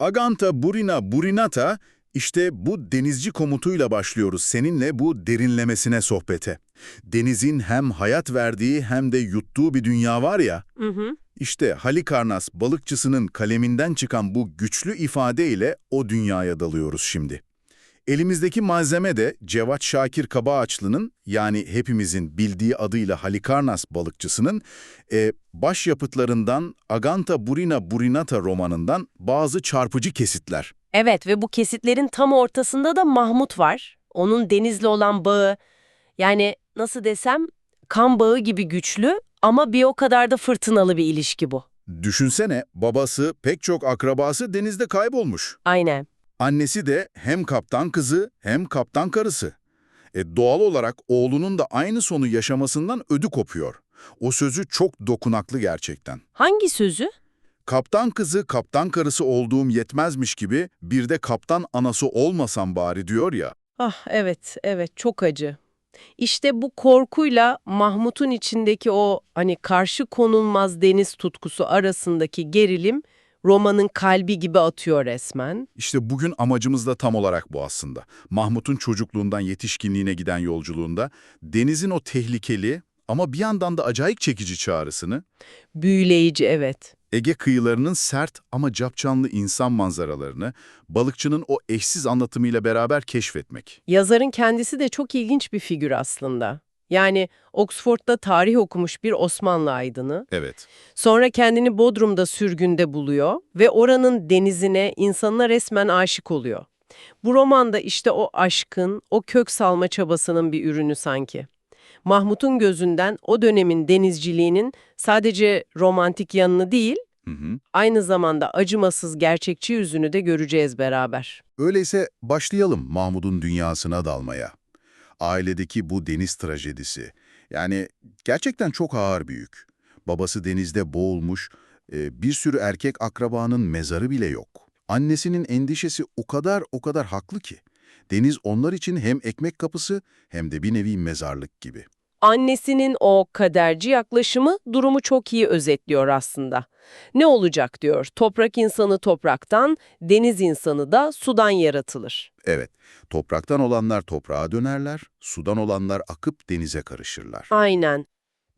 Aganta Burina Burinata işte bu denizci komutuyla başlıyoruz seninle bu derinlemesine sohbete. Denizin hem hayat verdiği hem de yuttuğu bir dünya var ya, Hı hı. işte Halikarnas balıkçısının kaleminden çıkan bu güçlü ifadeyle o dünyaya dalıyoruz şimdi. Elimizdeki malzeme de Cevat Şakir Kabaağaçlı'nın yani hepimizin bildiği adıyla Halikarnas balıkçısının e, başyapıtlarından Aganta Burina Burinata romanından bazı çarpıcı kesitler. Evet ve bu kesitlerin tam ortasında da Mahmut var. Onun denizle olan bağı, yani nasıl desem kan bağı gibi güçlü ama bir o kadar da fırtınalı bir ilişki bu. Düşünsene babası pek çok akrabası denizde kaybolmuş. Aynen. Annesi de hem kaptan kızı hem kaptan karısı. E doğal olarak oğlunun da aynı sonu yaşamasından ödü kopuyor. O sözü çok dokunaklı gerçekten. Hangi sözü? Kaptan kızı kaptan karısı olduğum yetmezmiş gibi bir de kaptan anası olmasam bari diyor ya. Ah evet, evet çok acı. İşte bu korkuyla Mahmut'un içindeki o hani karşı konulmaz deniz tutkusu arasındaki gerilim romanın kalbi gibi atıyor resmen. İşte bugün amacımız da tam olarak bu aslında. Mahmut'un çocukluğundan yetişkinliğine giden yolculuğunda denizin o tehlikeli ama bir yandan da acayip çekici çağrısını, Büyüleyici evet. Ege kıyılarının sert ama capcanlı insan manzaralarını balıkçının o eşsiz anlatımıyla beraber keşfetmek. Yazarın kendisi de çok ilginç bir figür aslında. Yani Oxford'da tarih okumuş bir Osmanlı aydını. Evet. Sonra kendini Bodrum'da sürgünde buluyor ve oranın denizine, insanına resmen aşık oluyor. Bu romanda işte o aşkın, o kök salma çabasının bir ürünü sanki. Mahmut'un gözünden o dönemin denizciliğinin sadece romantik yanını değil, Hı hı. aynı zamanda acımasız gerçekçi yüzünü de göreceğiz beraber. Öyleyse başlayalım Mahmud'un dünyasına dalmaya. Ailedeki bu deniz trajedisi. Yani gerçekten çok ağır bir yük. Babası denizde boğulmuş, e, bir sürü erkek akrabanın mezarı bile yok. Annesinin endişesi o kadar o kadar haklı ki. Deniz onlar için hem ekmek kapısı hem de bir nevi mezarlık gibi. Annesinin o kaderci yaklaşımı durumu çok iyi özetliyor aslında. Ne olacak diyor, toprak insanı topraktan, deniz insanı da sudan yaratılır. Evet, topraktan olanlar toprağa dönerler, sudan olanlar akıp denize karışırlar. Aynen.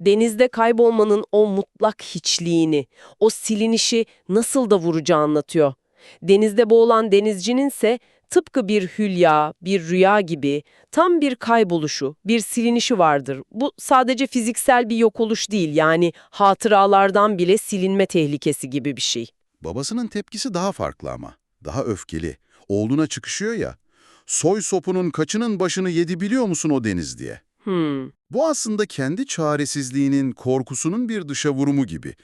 Denizde kaybolmanın o mutlak hiçliğini, o silinişi nasıl da vurucu anlatıyor. Denizde boğulan denizcinin ise tıpkı bir hülya, bir rüya gibi tam bir kayboluşu, bir silinişi vardır. Bu sadece fiziksel bir yok oluş değil yani hatıralardan bile silinme tehlikesi gibi bir şey. Babasının tepkisi daha farklı ama, daha öfkeli. Oğluna çıkışıyor ya, soy sopunun kaçının başını yedi biliyor musun o deniz diye. Hmm. Bu aslında kendi çaresizliğinin, korkusunun bir dışa vurumu gibi.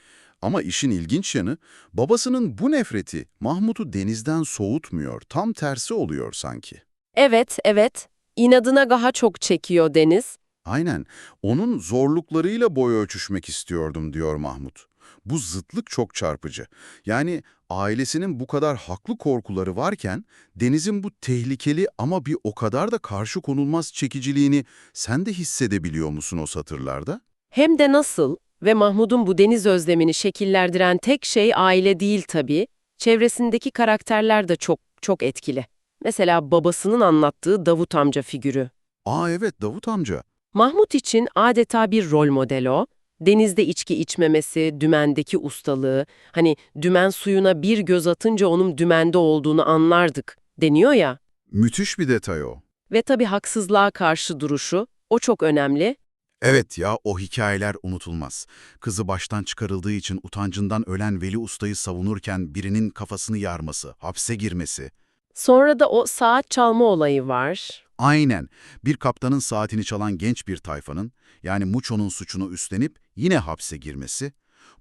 Ama işin ilginç yanı, babasının bu nefreti Mahmut'u denizden soğutmuyor, tam tersi oluyor sanki. Evet, evet. İnadına daha çok çekiyor Deniz. Aynen, onun zorluklarıyla boy ölçüşmek istiyordum diyor Mahmut. Bu zıtlık çok çarpıcı. Yani ailesinin bu kadar haklı korkuları varken, denizin bu tehlikeli ama bir o kadar da karşı konulmaz çekiciliğini sen de hissedebiliyor musun o satırlarda? Hem de nasıl ve Mahmud'un bu deniz özlemini şekillendiren tek şey aile değil tabii. Çevresindeki karakterler de çok çok etkili. Mesela babasının anlattığı Davut amca figürü. Aa evet Davut amca. Mahmut için adeta bir rol model o. Denizde içki içmemesi, dümendeki ustalığı, hani dümen suyuna bir göz atınca onun dümende olduğunu anlardık deniyor ya. Müthiş bir detay o. Ve tabii haksızlığa karşı duruşu, o çok önemli. Evet ya o hikayeler unutulmaz. Kızı baştan çıkarıldığı için utancından ölen Veli Usta'yı savunurken birinin kafasını yarması, hapse girmesi. Sonra da o saat çalma olayı var. Aynen. Bir kaptanın saatini çalan genç bir tayfanın, yani Muço'nun suçunu üstlenip yine hapse girmesi.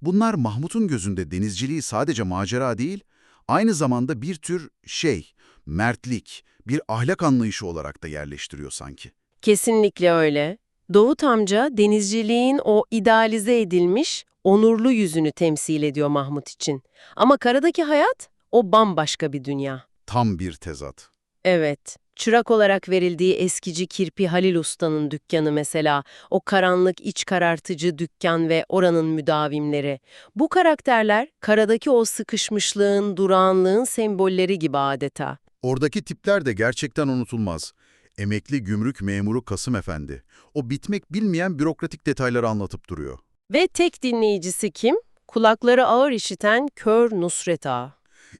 Bunlar Mahmut'un gözünde denizciliği sadece macera değil, aynı zamanda bir tür şey, mertlik, bir ahlak anlayışı olarak da yerleştiriyor sanki. Kesinlikle öyle. Davut amca denizciliğin o idealize edilmiş, onurlu yüzünü temsil ediyor Mahmut için. Ama karadaki hayat o bambaşka bir dünya. Tam bir tezat. Evet. Çırak olarak verildiği eskici Kirpi Halil Usta'nın dükkanı mesela, o karanlık iç karartıcı dükkan ve oranın müdavimleri. Bu karakterler karadaki o sıkışmışlığın, durağanlığın sembolleri gibi adeta. Oradaki tipler de gerçekten unutulmaz. Emekli gümrük memuru Kasım Efendi. O bitmek bilmeyen bürokratik detayları anlatıp duruyor. Ve tek dinleyicisi kim? Kulakları ağır işiten kör Nusret Ağa.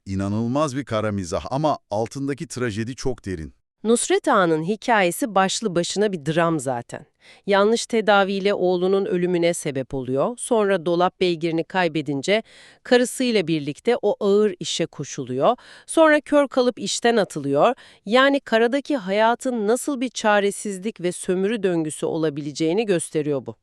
İnanılmaz bir kara mizah ama altındaki trajedi çok derin. Nusret Ağa'nın hikayesi başlı başına bir dram zaten. Yanlış tedaviyle oğlunun ölümüne sebep oluyor. Sonra dolap beygirini kaybedince karısıyla birlikte o ağır işe koşuluyor. Sonra kör kalıp işten atılıyor. Yani karadaki hayatın nasıl bir çaresizlik ve sömürü döngüsü olabileceğini gösteriyor bu.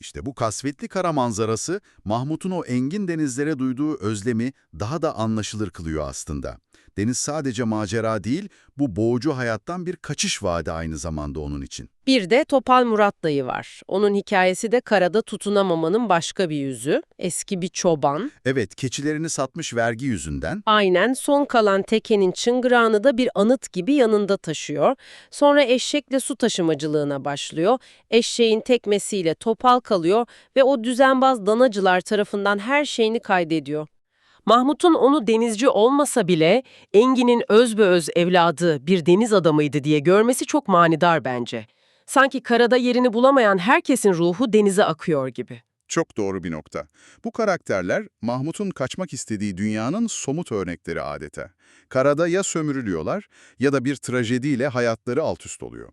İşte bu kasvetli kara manzarası Mahmut'un o engin denizlere duyduğu özlemi daha da anlaşılır kılıyor aslında. Deniz sadece macera değil, bu boğucu hayattan bir kaçış vaadi aynı zamanda onun için. Bir de Topal Murat dayı var. Onun hikayesi de karada tutunamamanın başka bir yüzü. Eski bir çoban. Evet, keçilerini satmış vergi yüzünden Aynen son kalan tekenin çıngırağını da bir anıt gibi yanında taşıyor. Sonra eşekle su taşımacılığına başlıyor. Eşeğin tekmesiyle topal kalıyor ve o düzenbaz danacılar tarafından her şeyini kaydediyor. Mahmut'un onu denizci olmasa bile Engin'in özbeöz evladı bir deniz adamıydı diye görmesi çok manidar bence. Sanki karada yerini bulamayan herkesin ruhu denize akıyor gibi. Çok doğru bir nokta. Bu karakterler Mahmut'un kaçmak istediği dünyanın somut örnekleri adeta. Karada ya sömürülüyorlar ya da bir trajediyle hayatları altüst oluyor.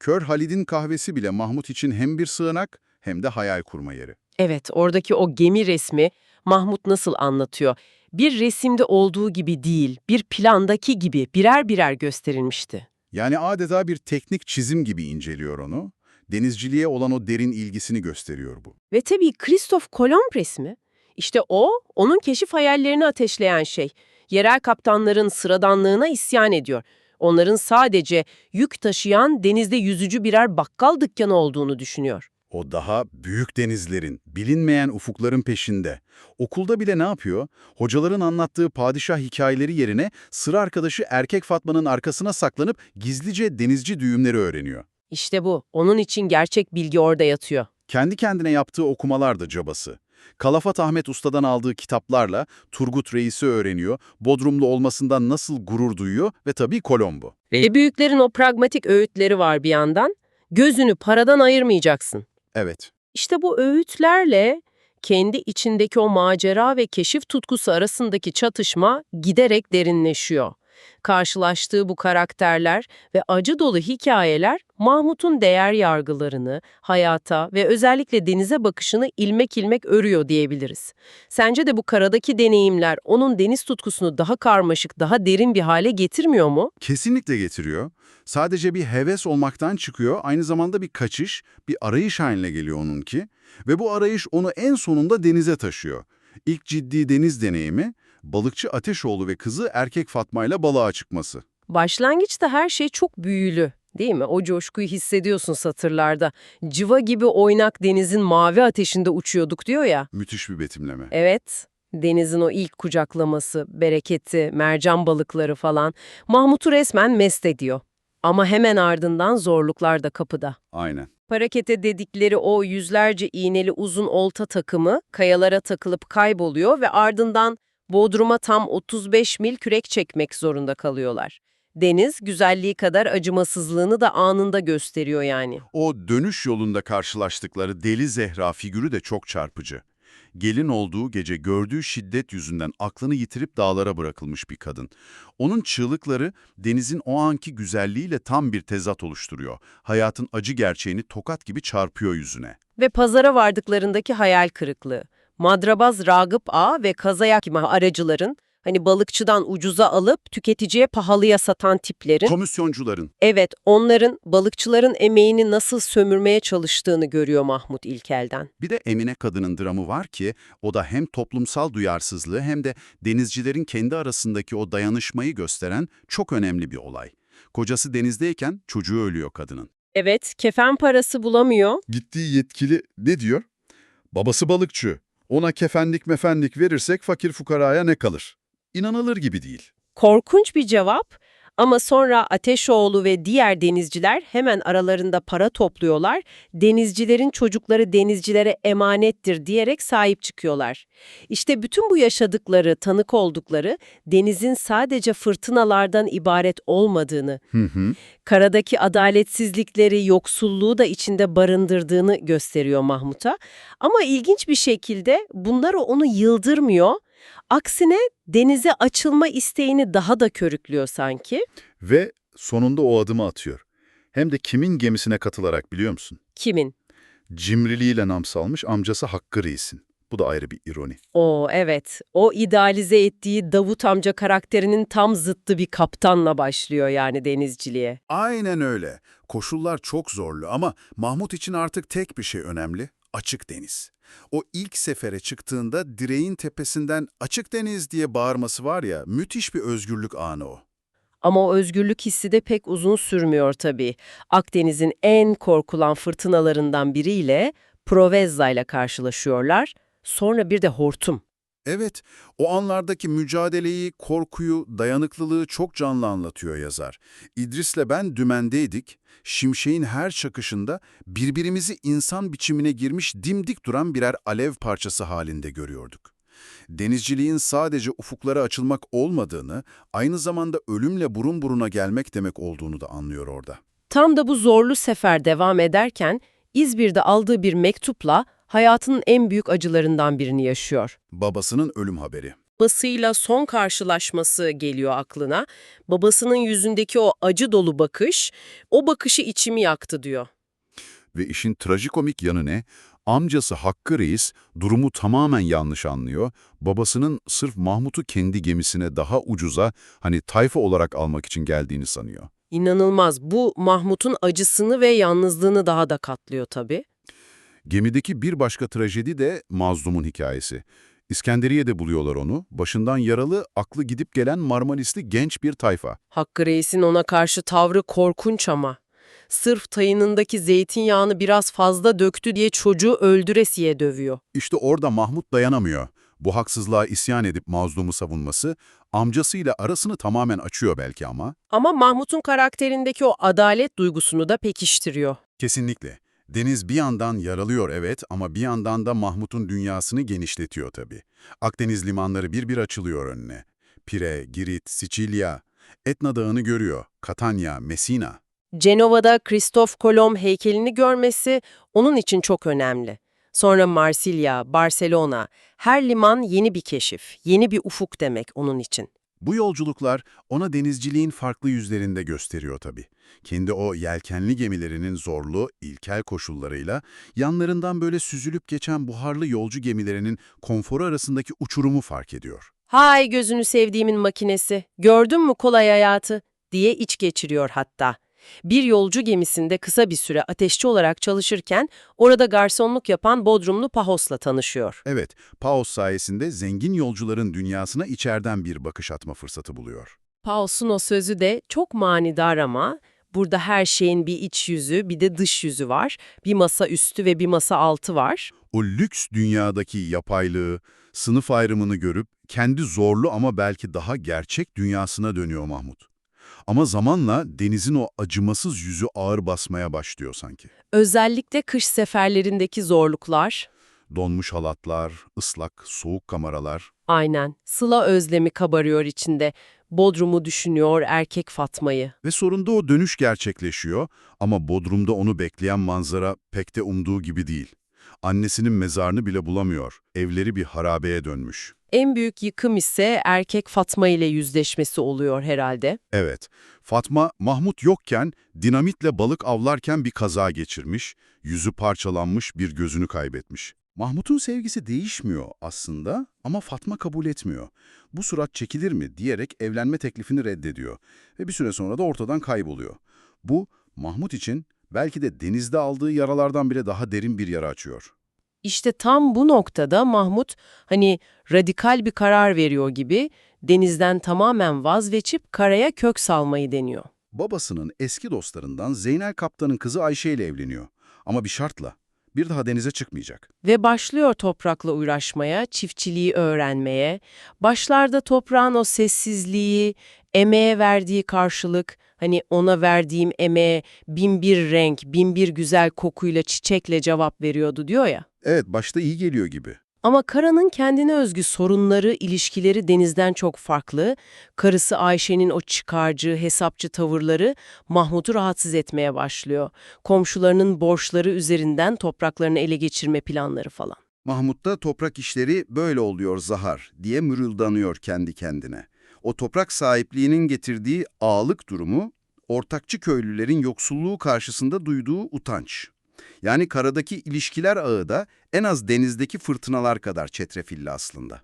Kör Halid'in kahvesi bile Mahmut için hem bir sığınak hem de hayal kurma yeri. Evet, oradaki o gemi resmi Mahmut nasıl anlatıyor? Bir resimde olduğu gibi değil, bir plandaki gibi birer birer gösterilmişti. Yani adeta bir teknik çizim gibi inceliyor onu. Denizciliğe olan o derin ilgisini gösteriyor bu. Ve tabii Kristof Kolomb resmi. İşte o, onun keşif hayallerini ateşleyen şey. Yerel kaptanların sıradanlığına isyan ediyor. Onların sadece yük taşıyan denizde yüzücü birer bakkal dükkanı olduğunu düşünüyor. O daha büyük denizlerin, bilinmeyen ufukların peşinde. Okulda bile ne yapıyor? Hocaların anlattığı padişah hikayeleri yerine sıra arkadaşı erkek Fatma'nın arkasına saklanıp gizlice denizci düğümleri öğreniyor. İşte bu. Onun için gerçek bilgi orada yatıyor. Kendi kendine yaptığı okumalar da cabası. Kalafat Ahmet Usta'dan aldığı kitaplarla Turgut Reis'i öğreniyor, Bodrumlu olmasından nasıl gurur duyuyor ve tabii Kolombo. Ve büyüklerin o pragmatik öğütleri var bir yandan. Gözünü paradan ayırmayacaksın. Evet, İşte bu öğütlerle kendi içindeki o macera ve keşif tutkusu arasındaki çatışma giderek derinleşiyor. Karşılaştığı bu karakterler ve acı dolu hikayeler Mahmut'un değer yargılarını, hayata ve özellikle denize bakışını ilmek ilmek örüyor diyebiliriz. Sence de bu karadaki deneyimler onun deniz tutkusunu daha karmaşık, daha derin bir hale getirmiyor mu? kesinlikle getiriyor. Sadece bir heves olmaktan çıkıyor, aynı zamanda bir kaçış, bir arayış haline geliyor onunki. Ve bu arayış onu en sonunda denize taşıyor. İlk ciddi deniz deneyimi, balıkçı Ateşoğlu ve kızı erkek Fatma ile balığa çıkması. Başlangıçta her şey çok büyülü, değil mi? O coşkuyu hissediyorsun satırlarda. Civa gibi oynak denizin mavi ateşinde uçuyorduk diyor ya. Müthiş bir betimleme. Evet, denizin o ilk kucaklaması, bereketi, mercan balıkları falan Mahmut'u resmen mest ediyor. Ama hemen ardından zorluklar da kapıda. Aynen. Parakete dedikleri o yüzlerce iğneli uzun olta takımı kayalara takılıp kayboluyor ve ardından Bodrum'a tam 35 mil kürek çekmek zorunda kalıyorlar. Deniz güzelliği kadar acımasızlığını da anında gösteriyor yani. O dönüş yolunda karşılaştıkları Deli Zehra figürü de çok çarpıcı. Gelin olduğu gece gördüğü şiddet yüzünden aklını yitirip dağlara bırakılmış bir kadın. Onun çığlıkları denizin o anki güzelliğiyle tam bir tezat oluşturuyor. Hayatın acı gerçeğini tokat gibi çarpıyor yüzüne. Ve pazara vardıklarındaki hayal kırıklığı. Madrabaz Ragıp Ağa ve kazayak aracıların hani balıkçıdan ucuza alıp tüketiciye pahalıya satan tiplerin Komisyoncuların Evet, onların balıkçıların emeğini nasıl sömürmeye çalıştığını görüyor Mahmut İlkel'den. Bir de Emine kadının dramı var ki o da hem toplumsal duyarsızlığı hem de denizcilerin kendi arasındaki o dayanışmayı gösteren çok önemli bir olay. Kocası denizdeyken çocuğu ölüyor kadının. Evet, kefen parası bulamıyor. Gittiği yetkili ne diyor? Babası balıkçı. Ona kefenlik mefenlik verirsek fakir fukaraya ne kalır? İnanılır gibi değil. Korkunç bir cevap Ama sonra Ateşoğlu ve diğer denizciler hemen aralarında para topluyorlar. Denizcilerin çocukları denizcilere emanettir diyerek sahip çıkıyorlar. İşte bütün bu yaşadıkları, tanık oldukları denizin sadece fırtınalardan ibaret olmadığını, Hı hı. karadaki adaletsizlikleri, yoksulluğu da içinde barındırdığını gösteriyor Mahmut'a. Ama ilginç bir şekilde bunlar onu yıldırmıyor. Aksine denize açılma isteğini daha da körüklüyor sanki. Ve sonunda o adımı atıyor. Hem de kimin gemisine katılarak biliyor musun? Kimin? Cimriliğiyle nam salmış amcası Hakkı Reis'in. Bu da ayrı bir ironi. O evet, o idealize ettiği Davut amca karakterinin tam zıttı bir kaptanla başlıyor yani denizciliğe. Aynen öyle. Koşullar çok zorlu ama Mahmut için artık tek bir şey önemli. Açık deniz. O ilk sefere çıktığında direğin tepesinden açık deniz diye bağırması var ya, müthiş bir özgürlük anı o. Ama o özgürlük hissi de pek uzun sürmüyor tabii. Akdeniz'in en korkulan fırtınalarından biriyle Provezza ile karşılaşıyorlar. Sonra bir de hortum. Evet, o anlardaki mücadeleyi, korkuyu, dayanıklılığı çok canlı anlatıyor yazar. İdris'le ben dümendeydik, şimşeğin her çakışında birbirimizi insan biçimine girmiş dimdik duran birer alev parçası halinde görüyorduk. Denizciliğin sadece ufuklara açılmak olmadığını, aynı zamanda ölümle burun buruna gelmek demek olduğunu da anlıyor orada. Tam da bu zorlu sefer devam ederken İzmir'de aldığı bir mektupla hayatının en büyük acılarından birini yaşıyor. Babasının ölüm haberi. Babasıyla son karşılaşması geliyor aklına. Babasının yüzündeki o acı dolu bakış, o bakışı içimi yaktı diyor. Ve işin trajikomik yanı ne? Amcası Hakkı Reis durumu tamamen yanlış anlıyor. Babasının sırf Mahmut'u kendi gemisine daha ucuza, hani tayfa olarak almak için geldiğini sanıyor. İnanılmaz. Bu Mahmut'un acısını ve yalnızlığını daha da katlıyor tabii. Gemideki bir başka trajedi de Mazlum'un hikayesi. İskenderiye'de buluyorlar onu. Başından yaralı, aklı gidip gelen Marmarisli genç bir tayfa. Hakkı Reis'in ona karşı tavrı korkunç ama. Sırf tayınındaki zeytinyağını biraz fazla döktü diye çocuğu öldüresiye dövüyor. İşte orada Mahmut dayanamıyor. Bu haksızlığa isyan edip Mazlum'u savunması, amcasıyla arasını tamamen açıyor belki ama. Ama Mahmut'un karakterindeki o adalet duygusunu da pekiştiriyor. Kesinlikle. Deniz bir yandan yaralıyor evet ama bir yandan da Mahmut'un dünyasını genişletiyor tabii. Akdeniz limanları bir bir açılıyor önüne. Pire, Girit, Sicilya, Etna Dağı'nı görüyor, Katanya, Messina. Cenova'da Kristof Kolomb heykelini görmesi onun için çok önemli. Sonra Marsilya, Barcelona, her liman yeni bir keşif, yeni bir ufuk demek onun için. Bu yolculuklar ona denizciliğin farklı yüzlerinde gösteriyor tabii. Kendi o yelkenli gemilerinin zorlu, ilkel koşullarıyla yanlarından böyle süzülüp geçen buharlı yolcu gemilerinin konforu arasındaki uçurumu fark ediyor. Hay gözünü sevdiğimin makinesi, gördün mü kolay hayatı diye iç geçiriyor hatta. Bir yolcu gemisinde kısa bir süre ateşçi olarak çalışırken orada garsonluk yapan Bodrumlu Pahos'la tanışıyor. Evet, Paos sayesinde zengin yolcuların dünyasına içeriden bir bakış atma fırsatı buluyor. Pahos'un o sözü de çok manidar ama burada her şeyin bir iç yüzü bir de dış yüzü var. Bir masa üstü ve bir masa altı var. O lüks dünyadaki yapaylığı, sınıf ayrımını görüp kendi zorlu ama belki daha gerçek dünyasına dönüyor Mahmut. Ama zamanla denizin o acımasız yüzü ağır basmaya başlıyor sanki. Özellikle kış seferlerindeki zorluklar. Donmuş halatlar, ıslak, soğuk kameralar. Aynen. Sıla özlemi kabarıyor içinde. Bodrum'u düşünüyor, erkek Fatma'yı. Ve sonunda o dönüş gerçekleşiyor ama Bodrum'da onu bekleyen manzara pek de umduğu gibi değil. Annesinin mezarını bile bulamıyor. Evleri bir harabeye dönmüş. En büyük yıkım ise erkek Fatma ile yüzleşmesi oluyor herhalde. Evet, Fatma Mahmut yokken dinamitle balık avlarken bir kaza geçirmiş, yüzü parçalanmış bir gözünü kaybetmiş. Mahmut'un sevgisi değişmiyor aslında ama Fatma kabul etmiyor. Bu surat çekilir mi diyerek evlenme teklifini reddediyor ve bir süre sonra da ortadan kayboluyor. Bu Mahmut için belki de denizde aldığı yaralardan bile daha derin bir yara açıyor. İşte tam bu noktada Mahmut hani radikal bir karar veriyor gibi denizden tamamen vazgeçip karaya kök salmayı deniyor. Babasının eski dostlarından Zeynel Kaptan'ın kızı Ayşe ile evleniyor. Ama bir şartla. Bir daha denize çıkmayacak. Ve başlıyor toprakla uğraşmaya, çiftçiliği öğrenmeye. Başlarda toprağın o sessizliği, emeğe verdiği karşılık, hani ona verdiğim emeğe bin bir renk, bin bir güzel kokuyla, çiçekle cevap veriyordu diyor ya. Evet, başta iyi geliyor gibi. Ama Kara'nın kendine özgü sorunları, ilişkileri Deniz'den çok farklı. Karısı Ayşe'nin o çıkarcı, hesapçı tavırları Mahmut'u rahatsız etmeye başlıyor. Komşularının borçları üzerinden topraklarını ele geçirme planları falan. Mahmut'ta toprak işleri böyle oluyor Zahar diye mırıldanıyor kendi kendine. O toprak sahipliğinin getirdiği ağalık durumu, ortakçı köylülerin yoksulluğu karşısında duyduğu utanç. Yani karadaki ilişkiler ağı da en az denizdeki fırtınalar kadar çetrefilli aslında.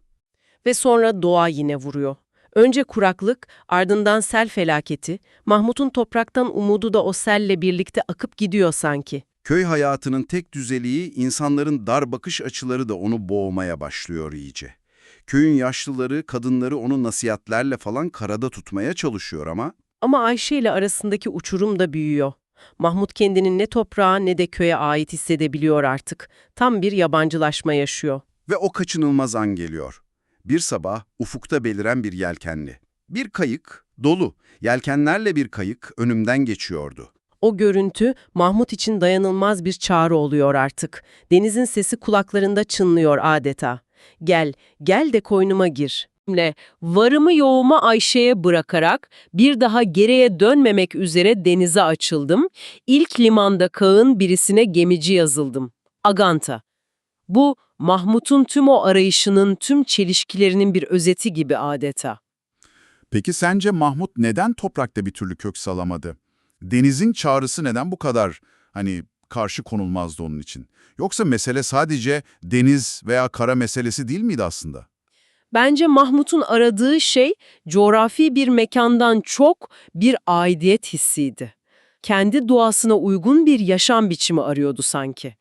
Ve sonra doğa yine vuruyor. Önce kuraklık, ardından sel felaketi. Mahmut'un topraktan umudu da o selle birlikte akıp gidiyor sanki. Köy hayatının tek düzeliği, insanların dar bakış açıları da onu boğmaya başlıyor iyice. Köyün yaşlıları, kadınları onu nasihatlerle falan karada tutmaya çalışıyor ama Ama Ayşe ile arasındaki uçurum da büyüyor. Mahmut kendini ne toprağa ne de köye ait hissedebiliyor artık. Tam bir yabancılaşma yaşıyor. Ve o kaçınılmaz an geliyor. Bir sabah ufukta beliren bir yelkenli. Bir kayık, dolu. Yelkenlerle bir kayık önümden geçiyordu. O görüntü Mahmut için dayanılmaz bir çağrı oluyor artık. Denizin sesi kulaklarında çınlıyor adeta. Gel, gel de koynuma gir. Le, varımı yoğuma Ayşe'ye bırakarak bir daha geriye dönmemek üzere denize açıldım. İlk limanda kağın birisine gemici yazıldım. Aganta. Bu Mahmut'un tüm o arayışının tüm çelişkilerinin bir özeti gibi adeta. Peki sence Mahmut neden toprakta bir türlü kök salamadı? Denizin çağrısı neden bu kadar hani karşı konulmazdı onun için? Yoksa mesele sadece deniz veya kara meselesi değil miydi aslında? Bence Mahmut'un aradığı şey coğrafi bir mekandan çok bir aidiyet hissiydi. Kendi doğasına uygun bir yaşam biçimi arıyordu sanki.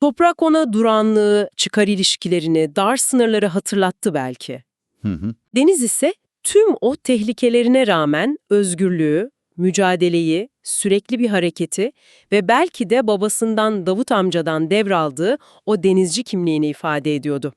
Toprak ona duranlığı, çıkar ilişkilerini, dar sınırları hatırlattı belki. Hı hı. Deniz ise tüm o tehlikelerine rağmen özgürlüğü, mücadeleyi, sürekli bir hareketi ve belki de babasından Davut amcadan devraldığı o denizci kimliğini ifade ediyordu.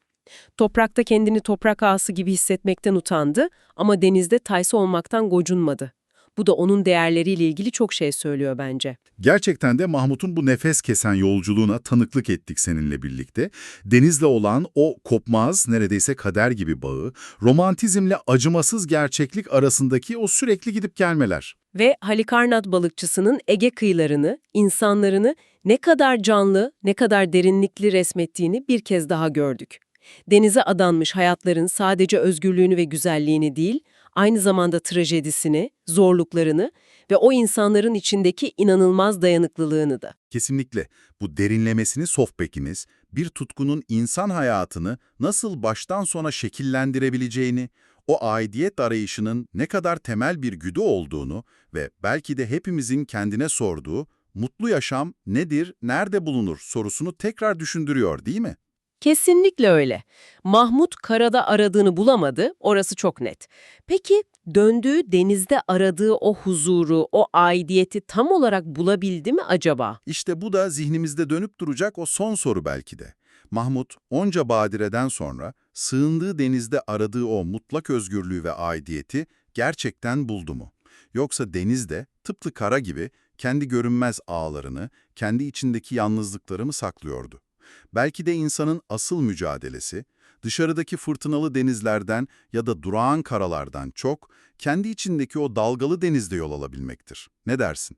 Toprakta kendini toprak ağası gibi hissetmekten utandı ama denizde taysa olmaktan gocunmadı. Bu da onun değerleriyle ilgili çok şey söylüyor bence. Gerçekten de Mahmut'un bu nefes kesen yolculuğuna tanıklık ettik seninle birlikte. Denizle olan o kopmaz, neredeyse kader gibi bağı, romantizmle acımasız gerçeklik arasındaki o sürekli gidip gelmeler. Ve Halikarnat balıkçısının Ege kıyılarını, insanlarını ne kadar canlı, ne kadar derinlikli resmettiğini bir kez daha gördük. Denize adanmış hayatların sadece özgürlüğünü ve güzelliğini değil, aynı zamanda trajedisini, zorluklarını ve o insanların içindeki inanılmaz dayanıklılığını da. Kesinlikle bu derinlemesini sohbetimiz bir tutkunun insan hayatını nasıl baştan sona şekillendirebileceğini, o aidiyet arayışının ne kadar temel bir güdü olduğunu ve belki de hepimizin kendine sorduğu mutlu yaşam nedir, nerede bulunur sorusunu tekrar düşündürüyor değil mi? Kesinlikle öyle. Mahmut karada aradığını bulamadı, orası çok net. Peki döndüğü denizde aradığı o huzuru, o aidiyeti tam olarak bulabildi mi acaba? İşte bu da zihnimizde dönüp duracak o son soru belki de. Mahmut onca badireden sonra sığındığı denizde aradığı o mutlak özgürlüğü ve aidiyeti gerçekten buldu mu? Yoksa denizde tıpkı kara gibi kendi görünmez ağlarını, kendi içindeki yalnızlıkları mı saklıyordu? Belki de insanın asıl mücadelesi, dışarıdaki fırtınalı denizlerden ya da durağan karalardan çok, kendi içindeki o dalgalı denizde yol alabilmektir. Ne dersin?